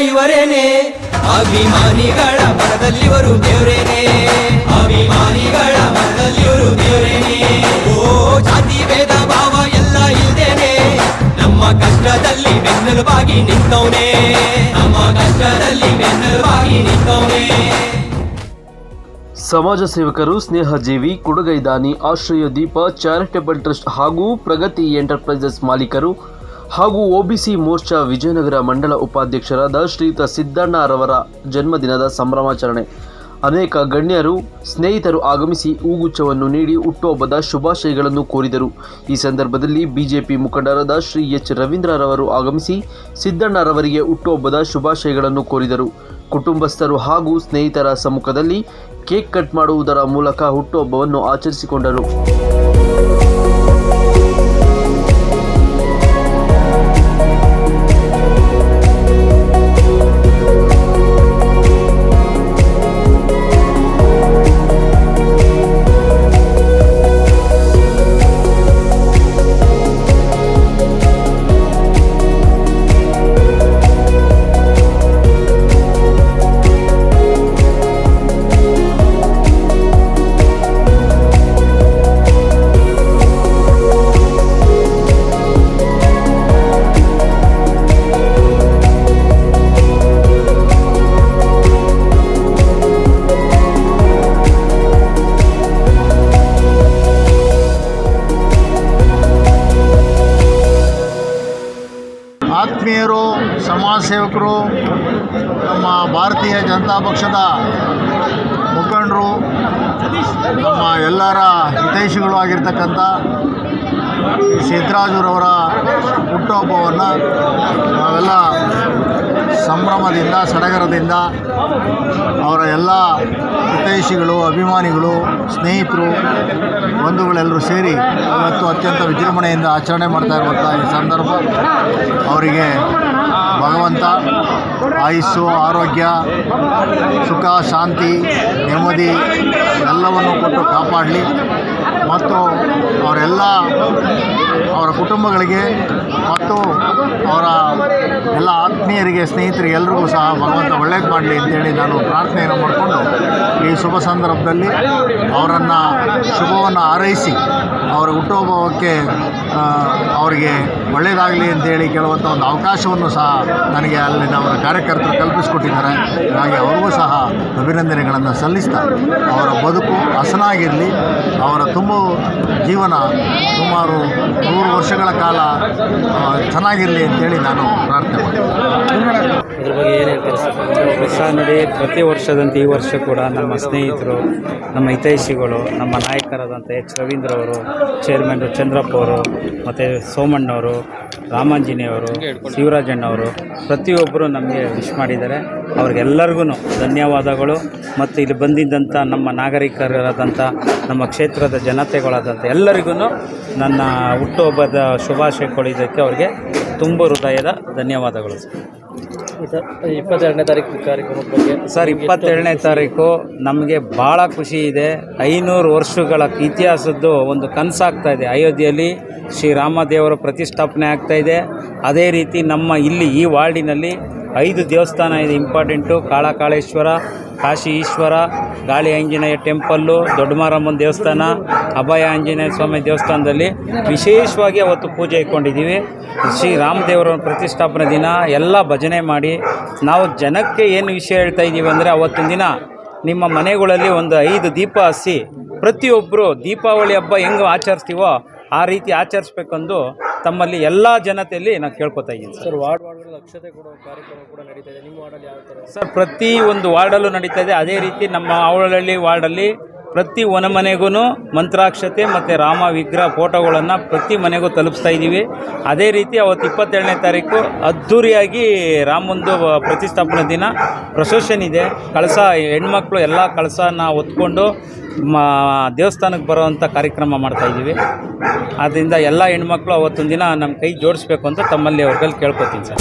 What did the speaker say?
ಇವರೇನೆ ಅಭಿಮಾನಿಗಳ ಮನದಲ್ಲಿವರು ದೇವರೇನೆ. ಅಭಿಮಾನಿಗಳ ಮನದಲ್ಲಿವರು ದೇವರೇನೆ. ಓ, ಜಾತಿ, ಭೇದ, ಭಾವ ಎಲ್ಲ ಇಲ್ದೇನೆ. ನಮ್ಮ ಕಷ್ಟದಲ್ಲಿ ಬೆನ್ನೆಲುಬಾಗಿ ನಿಂತವನೇ. ನಮ್ಮ ಕಷ್ಟದಲ್ಲಿ ಬೆನ್ನೆಲುಬಾಗಿ ನಿಂತವನೇ. ಸಮಾಜ ಸೇವಕರು ಸ್ನೇಹ ಜೀವಿ ಕುಡುಗೈದಾನಿ, ಆಶ್ರಯ ದೀಪ, ಚಾರಿಟೇಬಲ್ ಟ್ರಸ್ಟ್ ಹಾಗೂ ಪ್ರಗತಿ ಎಂಟರ್ಪ್ರೈಸಸ್ ಮಾಲೀಕರು ಹಾಗೂ ಒಬಿಸಿ ಮೋರ್ಚಾ ವಿಜಯನಗರ ಮಂಡಲ ಉಪಾಧ್ಯಕ್ಷರಾದ ಶ್ರೀಯುತ ಸಿದ್ದಣ್ಣರವರ ಜನ್ಮದಿನದ ಸಂಭ್ರಮಾಚರಣೆ. ಅನೇಕ ಗಣ್ಯರು, ಸ್ನೇಹಿತರು ಆಗಮಿಸಿ ಹೂಗುಚ್ಛವನ್ನು ನೀಡಿ ಹುಟ್ಟುಹಬ್ಬದ ಶುಭಾಶಯಗಳನ್ನು ಕೋರಿದರು. ಈ ಸಂದರ್ಭದಲ್ಲಿ ಬಿಜೆಪಿ ಮುಖಂಡರಾದ ಶ್ರೀ ಎಚ್ ರವೀಂದ್ರರವರು ಆಗಮಿಸಿ ಸಿದ್ದಣ್ಣರವರಿಗೆ ಹುಟ್ಟುಹಬ್ಬದ ಶುಭಾಶಯಗಳನ್ನು ಕೋರಿದರು. ಕುಟುಂಬಸ್ಥರು ಹಾಗೂ ಸ್ನೇಹಿತರ ಸಮ್ಮುಖದಲ್ಲಿ ಕೇಕ್ ಕಟ್ ಮಾಡುವುದರ ಮೂಲಕ ಹುಟ್ಟುಹಬ್ಬವನ್ನು ಆಚರಿಸಿಕೊಂಡರು. ಆತ್ಮೀಯರು, ಸಮಾಜ ಸೇವಕರು, ನಮ್ಮ ಭಾರತೀಯ ಜನತಾ ಪಕ್ಷದ ಮುಖಂಡರು, ನಮ್ಮ ಎಲ್ಲರ ಹಿತೈಷಿಗಳು ಆಗಿರ್ತಕ್ಕಂಥ ಸಿದ್ದರಾಜುರವರ ಹುಟ್ಟುಹಬ್ಬವನ್ನು ನಾವೆಲ್ಲ ಸಂಭ್ರಮದಿಂದ, ಸಡಗರದಿಂದ ಅವರ ಎಲ್ಲ ಹಿತೈಷಿಗಳು, ಅಭಿಮಾನಿಗಳು, ಸ್ನೇಹಿತರು, ಬಂಧುಗಳೆಲ್ಲರೂ ಸೇರಿ ಇವತ್ತು ಅತ್ಯಂತ ವಿಜೃಂಭಣೆಯಿಂದ ಆಚರಣೆ ಮಾಡ್ತಾ ಇರುವಂಥ ಈ ಸಂದರ್ಭ. ಅವರಿಗೆ ಭಗವಂತ, ಆಯುಸ್ಸು, ಆರೋಗ್ಯ, ಸುಖ, ಶಾಂತಿ, ನೆಮ್ಮದಿ ಎಲ್ಲವನ್ನು ಕೊಟ್ಟು ಕಾಪಾಡಲಿ. ಮತ್ತು ಅವರೆಲ್ಲ ಅವರ ಕುಟುಂಬಗಳಿಗೆ ಮತ್ತು ಅವರ ಎಲ್ಲ ಆತ್ಮೀಯರಿಗೆ, ಸ್ನೇಹಿತರಿಗೆ ಎಲ್ರಿಗೂ ಸಹ ಭಗವಂತ ಒಳ್ಳೇದು ಮಾಡಲಿ ಅಂತೇಳಿ ನಾನು ಪ್ರಾರ್ಥನೆಯನ್ನು ಮಾಡಿಕೊಂಡು ಈ ಶುಭ ಸಂದರ್ಭದಲ್ಲಿ ಅವರನ್ನು ಶುಭವನ್ನು ಹಾರೈಸಿ ಅವರ ಹುಟ್ಟುಹಬ್ಬಕ್ಕೆ ಅವರಿಗೆ ಒಳ್ಳೆಯದಾಗಲಿ ಅಂತೇಳಿ ಕೇಳುವಂಥ ಒಂದು ಅವಕಾಶವನ್ನು ಸಹ ನನಗೆ ಅಲ್ಲಿನ ಅವರ ಕಾರ್ಯಕರ್ತರು ಕಲ್ಪಿಸಿಕೊಟ್ಟಿದ್ದಾರೆ. ಹಾಗೆ ಅವ್ರಿಗೂ ಸಹ ಅಭಿನಂದನೆಗಳನ್ನು ಸಲ್ಲಿಸ್ತಾ ಅವರ ಬದುಕು ಹಸನಾಗಿರಲಿ, ಅವರ ತುಂಬ ಜೀವನ ಸುಮಾರು ನೂರು ವರ್ಷಗಳ ಕಾಲ ಚೆನ್ನಾಗಿರಲಿ ಅಂತೇಳಿ ನಾನು ಪ್ರಾರ್ಥನೆ ಇದ್ರ ಬಗ್ಗೆ ಏನು ಹೇಳ್ತಾರೆ ಹೊಸ ಪ್ರತಿ ವರ್ಷದಂತೆ ಈ ವರ್ಷ ಕೂಡ ನಮ್ಮ ಸ್ನೇಹಿತರು, ನಮ್ಮ ಹಿತೈಷಿಗಳು, ನಮ್ಮ ನಾಯಕರಾದಂಥ ಎಚ್ ರವೀಂದ್ರ ಅವರು ಚೇರ್ಮನ್ ಚಂದ್ರಪ್ಪ ಅವರು ಮತ್ತು ಸೋಮಣ್ಣವರು, ರಾಮಾಂಜನೇಯವರು, ಶಿವರಾಜಣ್ಣವರು ಪ್ರತಿಯೊಬ್ಬರು ನಮಗೆ ವಿಶ್ ಮಾಡಿದ್ದಾರೆ. ಅವ್ರಿಗೆಲ್ಲರಿಗೂ ಧನ್ಯವಾದಗಳು. ಮತ್ತು ಇಲ್ಲಿ ಬಂದಿದ್ದಂಥ ನಮ್ಮ ನಾಗರಿಕರಾದಂಥ, ನಮ್ಮ ಕ್ಷೇತ್ರದ ಜನತೆಗಳಾದಂಥ ಎಲ್ಲರಿಗೂ ನನ್ನ ಹುಟ್ಟುಹಬ್ಬದ ಶುಭಾಶಯ ಕೊಡಿದ್ದಕ್ಕೆ ಅವ್ರಿಗೆ ತುಂಬ ಹೃದಯದ ಧನ್ಯವಾದಗಳು ಇಪ್ಪತ್ತೆರಡನೇ ತಾರೀಕು ಕಾರ್ಯಕ್ರಮ ಬಗ್ಗೆ. ಸರ್ ಇಪ್ಪತ್ತೆರಡನೇ ತಾರೀಕು ನಮಗೆ ಭಾಳ ಖುಷಿ ಇದೆ. ಐನೂರು ವರ್ಷಗಳ ಇತಿಹಾಸದ್ದು ಒಂದು ಕನಸಾಗ್ತಾ ಇದೆ. ಅಯೋಧ್ಯೆಯಲ್ಲಿ ಶ್ರೀರಾಮದೇವರ ಪ್ರತಿಷ್ಠಾಪನೆ ಆಗ್ತಾ ಇದೆ. ಅದೇ ರೀತಿ ನಮ್ಮ ಇಲ್ಲಿ ಈ ವಾರ್ಡಿನಲ್ಲಿ ಐದು ದೇವಸ್ಥಾನ ಇದೆ. ಇಂಪಾರ್ಟೆಂಟು ಕಾಳಕಾಳೇಶ್ವರ ಕಾಶಿ ಈಶ್ವರ ಗಾಳಿ ಆಂಜನೇಯ ಟೆಂಪಲ್ಲು, ದೊಡ್ಡಮಾರಮ್ಮನ ದೇವಸ್ಥಾನ ಅಭಯ ಆಂಜನೇಯ ಸ್ವಾಮಿ ದೇವಸ್ಥಾನದಲ್ಲಿ ವಿಶೇಷವಾಗಿ ಅವತ್ತು ಪೂಜೆ ಇಟ್ಕೊಂಡಿದ್ದೀವಿ. ಶ್ರೀ ರಾಮದೇವರ ಪ್ರತಿಷ್ಠಾಪನೆ ದಿನ ಎಲ್ಲ ಭಜನೆ ಮಾಡಿ ನಾವು ಜನಕ್ಕೆ ಏನು ವಿಷಯ ಹೇಳ್ತಾ ಇದ್ದೀವಿ ಅಂದರೆ ಅವತ್ತಿನ ದಿನ ನಿಮ್ಮ ಮನೆಗಳಲ್ಲಿ ಒಂದು ಐದು ದೀಪ ಹಸಿ ಪ್ರತಿಯೊಬ್ಬರು ದೀಪಾವಳಿ ಹಬ್ಬ ಹೆಂಗೆ ಆಚರಿಸ್ತೀವೋ ಆ ರೀತಿ ಆಚರಿಸ್ಬೇಕೆಂದು ತಮ್ಮಲ್ಲಿ ಎಲ್ಲ ಜನತೆಯಲ್ಲಿ ನಾನು ಕೇಳ್ಕೊತಾ ಇದ್ದೀನಿ ಸರ್. ವಾರ್ಡ್ ವಾರ್ಡ್ಗಳಲ್ಲಿ ಅಕ್ಷತೆ ಕೊಡೋ ಕಾರ್ಯಕ್ರಮ ಕೂಡ ನಡೀತಾ ಇದೆ. ನಿಮ್ಮ ವಾರ್ಡಲ್ಲಿ ಯಾವ ಥರ? ಸರ್ ಪ್ರತಿ ಒಂದು ವಾರ್ಡಲ್ಲೂ ನಡೀತಾ ಇದೆ. ಅದೇ ರೀತಿ ನಮ್ಮ ಅವಳಹಳ್ಳಿ ವಾರ್ಡಲ್ಲಿ ಪ್ರತಿ ಒನ ಮನೆಗೂ ಮಂತ್ರಾಕ್ಷತೆ ಮತ್ತು ರಾಮ ವಿಗ್ರಹ ಫೋಟೋಗಳನ್ನು ಪ್ರತಿ ಮನೆಗೂ ತಲುಪಿಸ್ತಾ ಇದ್ದೀವಿ. ಅದೇ ರೀತಿ ಅವತ್ತು ಇಪ್ಪತ್ತೆರಡನೇ ತಾರೀಕು ಅದ್ಧೂರಿಯಾಗಿ ರಾಮಂದು ಪ್ರತಿಷ್ಠಾಪನಾ ದಿನ ಪ್ರೊಸೆಷನ್ ಇದೆ. ಕಳಸ ಹೆಣ್ಮಕ್ಳು ಎಲ್ಲ ಕಳಸನ ಹೊತ್ಕೊಂಡು ಮಾ, ದೇವಸ್ಥಾನಕ್ಕೆ ಬರೋವಂಥ ಕಾರ್ಯಕ್ರಮ ಮಾಡ್ತಾಯಿದ್ದೀವಿ ಆದ್ದರಿಂದ ಎಲ್ಲ ಹೆಣ್ಮಕ್ಳು ಅವತ್ತೊಂದು ದಿನ ನಮ್ಮ ಕೈ ಜೋಡಿಸ್ಬೇಕು ಅಂತ ತಮ್ಮಲ್ಲಿ ಅವ್ರಲ್ಲಿ ಕೇಳ್ಕೊತೀನಿ ಸರ್.